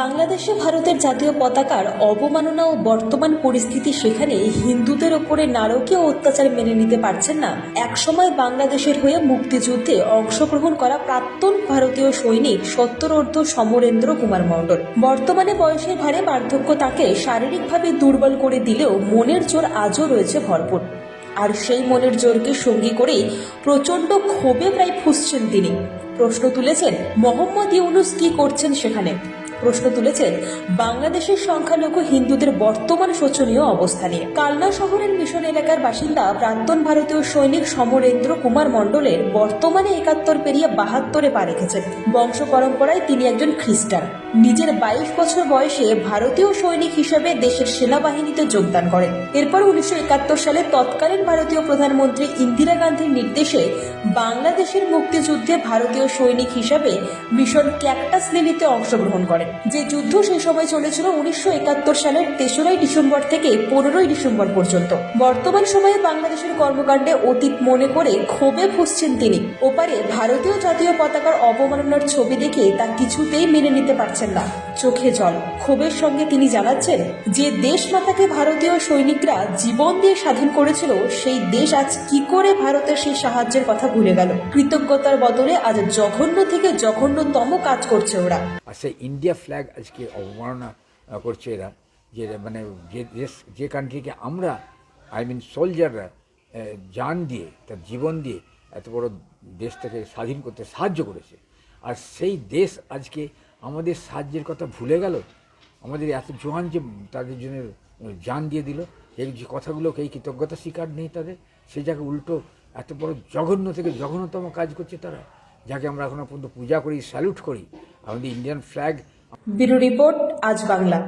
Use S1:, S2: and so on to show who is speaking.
S1: বাংলাদেশে ভারতের জাতীয় পতাকার অবমাননা ও বর্তমান পরিস্থিতি সেখানে হিন্দুদের ওপরে নারকীয় অত্যাচার মেনে নিতে পারছেন না। একসময় বাংলাদেশের হয়ে মুক্তিযুদ্ধে অংশগ্রহণ করা প্রাক্তন ভারতীয় সৈনিক সত্তরর্ধ সমরেন্দ্র কুমার মণ্ডল। বর্তমানে বয়সের ভারে বার্ধক্য তাকে শারীরিকভাবে দুর্বল করে দিলেও মনের জোর আজও রয়েছে ভরপুর। আর সেই মনের জোরকে সঙ্গী করেই প্রচণ্ড ক্ষোভে প্রায় ফুসছেন তিনি। প্রশ্ন তুলেছেন, মোহাম্মদ ইউনুস কি করছেন সেখানে? প্রশ্ন তুলেছেন, বাংলাদেশের সংখ্যালঘু হিন্দুদের বর্তমান শোচনীয় অবস্থা নিয়ে। কালনা শহরের মিশন এলাকার বাসিন্দা প্রাক্তন ভারতীয় সৈনিক সমরেন্দ্র কুমার মণ্ডলের বর্তমানে একাত্তর পেরিয়ে বাহাত্তরে পা রেখেছেন। বংশ পরম্পরায় তিনি একজন খ্রিস্টান। নিজের বাইশ বছর বয়সে ভারতীয় সৈনিক হিসেবে দেশের সেনাবাহিনীতে যোগদান করেন। এরপর উনিশশো একাত্তর সালে তৎকালীন ভারতীয় প্রধানমন্ত্রী ইন্দিরা গান্ধীর নির্দেশে বাংলাদেশের মুক্তিযুদ্ধে ভারতীয় সৈনিক হিসাবে মিশন ক্যাকটাস লিলিতে অংশগ্রহণ করেন। যে যুদ্ধ সেই সময় চলেছিল উনিশশো একাত্তর সালের তেসরাই ডিসেম্বর থেকে পনেরোই ডিসেম্বর পর্যন্ত। বর্তমান সময়ে বাংলাদেশের কর্মকাণ্ডে অতীত মনে করে ক্ষোভে ফুসছেন তিনি। ওপারে ভারতীয় জাতীয় পতাকার অবমাননার ছবি দেখে তা কিছুতেই মেনে নিতে পারছেন না। চোখে জল। ক্ষোভের সঙ্গে তিনি জানাচ্ছেন যে দেশ মাতাকে ভারতীয় সৈনিকরা জীবন দিয়ে স্বাধীন করেছিল, সেই দেশ আজ কি করে ভারতের সেই সাহায্যের কথা ভুলে গেল। কৃতজ্ঞতার বদলে আজ জঘন্য থেকে জঘন্যতম কাজ করছে ওরা।
S2: আর সেই ইন্ডিয়া ফ্ল্যাগ আজকে অবমাননা করছে এরা। যে মানে যে দেশ যে কান্ট্রিকে আমরা আই মিন সোলজাররা জান দিয়ে, তার জীবন দিয়ে এত বড় দেশটাকে স্বাধীন করতে সাহায্য করেছে। আর সেই দেশ আজকে আমাদের সাহায্যের কথা ভুলে গেল। আমাদের এত জোয়ান যে তাদের জন্য জান দিয়ে দিল এই যে কথাগুলোকে এই কৃতজ্ঞতা স্বীকার নেই তাদের, সে জায়গায় উল্টো এত বড় জঘন্য থেকে জঘন্যতম কাজ করছে তারা, যাকে আমরা এখনও পর্যন্ত পূজা করি স্যালুট করি আমাদের ইন্ডিয়ান ফ্ল্যাগ
S1: ব্যুরো রিপোর্ট আজ বাংলা।